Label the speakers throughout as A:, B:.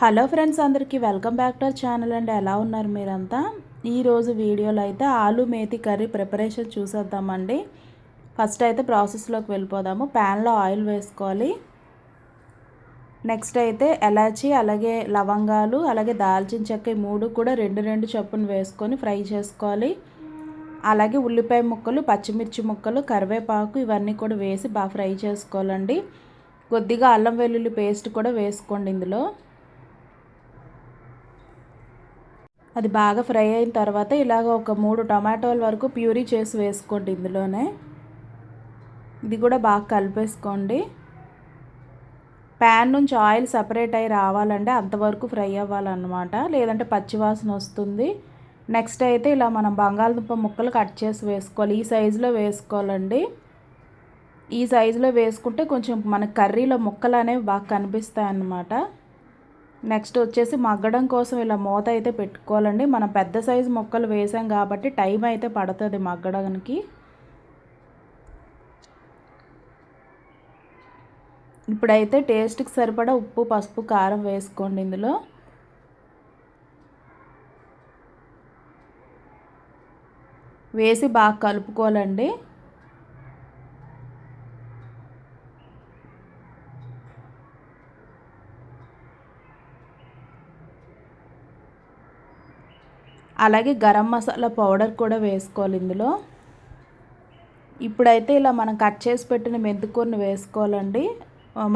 A: Hello friends అందరికీ welcome back to our channel అండి. ఎలా ఉన్నారు మీరంతా? ఈరోజు వీడియోలో అయితే ఆలు మేతి కర్రీ ప్రిపరేషన్ చూసేద్దామండి. ఫస్ట్ అయితే ప్రాసెస్లోకి వెళ్ళిపోదాము. ప్యాన్లో ఆయిల్ వేసుకోవాలి. నెక్స్ట్ అయితే ఎలాచి అలాగే లవంగాలు అలాగే దాల్చిన చెక్క మూడు కూడా రెండు రెండు చొప్పున వేసుకొని ఫ్రై చేసుకోవాలి. అలాగే ఉల్లిపాయ ముక్కలు పచ్చిమిర్చి ముక్కలు కరివేపాకు ఇవన్నీ కూడా వేసి బాగా ఫ్రై చేసుకోవాలండి. కొద్దిగా అల్లం వెల్లుల్లి పేస్ట్ కూడా వేసుకోండి ఇందులో. అది బాగా ఫ్రై అయిన తర్వాత ఇలాగ ఒక మూడు టమాటోల వరకు ప్యూరీ చేసి వేసుకోండి ఇందులోనే. ఇది కూడా బాగా కలిపేసుకోండి. ప్యాన్ నుంచి ఆయిల్ సపరేట్ అయ్యి రావాలంటే అంతవరకు ఫ్రై అవ్వాలన్నమాట. లేదంటే పచ్చివాసన వస్తుంది. నెక్స్ట్ అయితే ఇలా మనం బంగాళదుంప ముక్కలు కట్ చేసి వేసుకోవాలి. ఈ సైజులో వేసుకోవాలండి. ఈ సైజులో వేసుకుంటే కొంచెం మన కర్రీలో ముక్కలు అనేవి బాగా కనిపిస్తాయి అన్నమాట నెక్స్ట్ వచ్చేసి మగ్గడం కోసం ఇలా మూత అయితే పెట్టుకోవాలండి. మనం పెద్ద సైజు మొక్కలు వేసాం కాబట్టి టైం అయితే పడుతుంది మగ్గడానికి. ఇప్పుడైతే టేస్ట్కి సరిపడా ఉప్పు పసుపు కారం వేసుకోండి ఇందులో. వేసి బాగా కలుపుకోవాలండి. అలాగే గరం మసాలా పౌడర్ కూడా వేసుకోవాలి ఇందులో. ఇప్పుడైతే ఇలా మనం కట్ చేసి పెట్టిన మెంతుకూరని వేసుకోవాలండి.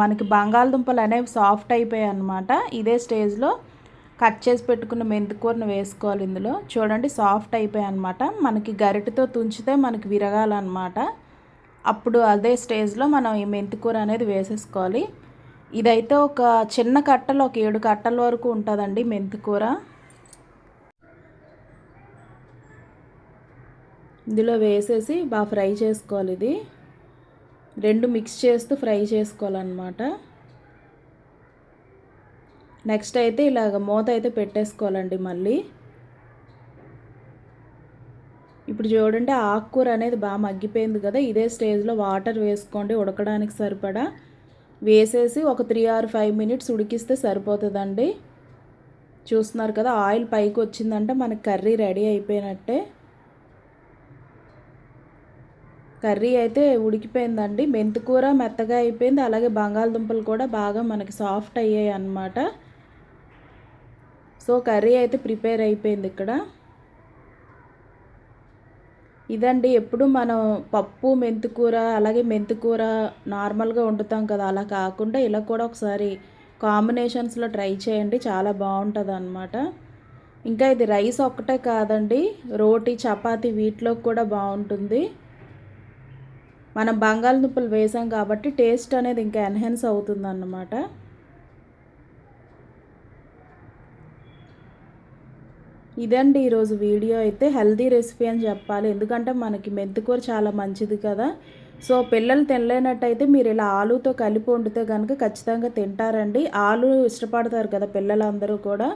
A: మనకి బంగాళదుంపలు అనేవి సాఫ్ట్ అయిపోయాయి అనమాట ఇదే స్టేజ్లో కట్ చేసి పెట్టుకున్న మెంతికూరని వేసుకోవాలి ఇందులో. చూడండి సాఫ్ట్ అయిపోయాయి అనమాట మనకి గరిటతో తుంచితే మనకి విరగాలన్నమాట. అప్పుడు అదే స్టేజ్లో మనం ఈ మెంతికూర అనేది వేసేసుకోవాలి. ఇదైతే ఒక చిన్న కట్టలు ఒక ఏడు కట్టల వరకు ఉంటుందండి మెంతికూర. ఇందులో వేసేసి బాగా ఫ్రై చేసుకోవాలి ఇది. రెండు మిక్స్ చేస్తూ ఫ్రై చేసుకోవాలన్నమాట. నెక్స్ట్ అయితే ఇలాగ మూత అయితే పెట్టేసుకోవాలండి మళ్ళీ. ఇప్పుడు చూడండి ఆకుకూర అనేది బాగా మగ్గిపోయింది కదా ఇదే స్టేజ్లో వాటర్ వేసుకోండి ఉడకడానికి సరిపడా. వేసేసి ఒక త్రీ ఆర్ ఫైవ్ మినిట్స్ ఉడికిస్తే సరిపోతుందండి. చూస్తున్నారు కదా ఆయిల్ పైకి వచ్చిందంటే మనకి కర్రీ రెడీ అయిపోయినట్టే. కర్రీ అయితే ఉడికిపోయిందండి. మెంతికూర మెత్తగా అయిపోయింది. అలాగే బంగాళదుంపలు కూడా బాగా మనకి సాఫ్ట్ అయ్యాయి అన్నమాట. సో కర్రీ అయితే ప్రిపేర్ అయిపోయింది ఇక్కడ. ఇదండి ఎప్పుడు మనం పప్పు మెంతికూర అలాగే మెంతికూర నార్మల్గా వండుతాం కదా అలా కాకుండా ఇలా కూడా ఒకసారి కాంబినేషన్స్లో ట్రై చేయండి. చాలా బాగుంటుంది అనమాట ఇంకా ఇది రైస్ ఒక్కటే కాదండి రోటీ చపాతి వీటిలో కూడా బాగుంటుంది. మనం బంగాళదుంపలు వేసాం కాబట్టి టేస్ట్ అనేది ఇంకా ఎన్హెన్స్ అవుతుంది అన్నమాట ఇదండి ఈరోజు వీడియో. అయితే హెల్దీ రెసిపీ అని చెప్పాలి. ఎందుకంటే మనకి మెంతికూర చాలా మంచిది కదా. సో పిల్లలు తినలేనట్టయితే మీరు ఇలా ఆలుతో కలిపి వండితే కనుక ఖచ్చితంగా తింటారండి. ఆలు ఇష్టపడతారు కదా పిల్లలందరూ కూడా.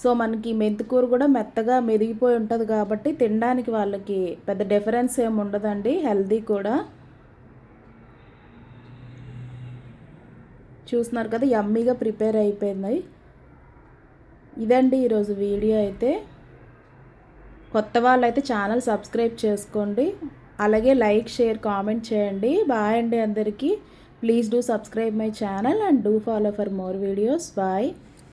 A: సో మనకి మెంతికూర కూడా మెత్తగా మెదిగిపోయి ఉంటుంది కాబట్టి తినడానికి వాళ్ళకి పెద్ద డిఫరెన్స్ ఏమి ఉండదండి. హెల్దీ కూడా. చూస్తున్నారు కదా యమ్మీగా ప్రిపేర్ అయిపోయింది. ఇదండి ఈరోజు వీడియో అయితే. కొత్త వాళ్ళు అయితే ఛానల్ సబ్స్క్రైబ్ చేసుకోండి. అలాగే లైక్ షేర్ కామెంట్ చేయండి. బాయ్ అండి అందరికీ. Please do subscribe my channel and do follow for more videos. Bye.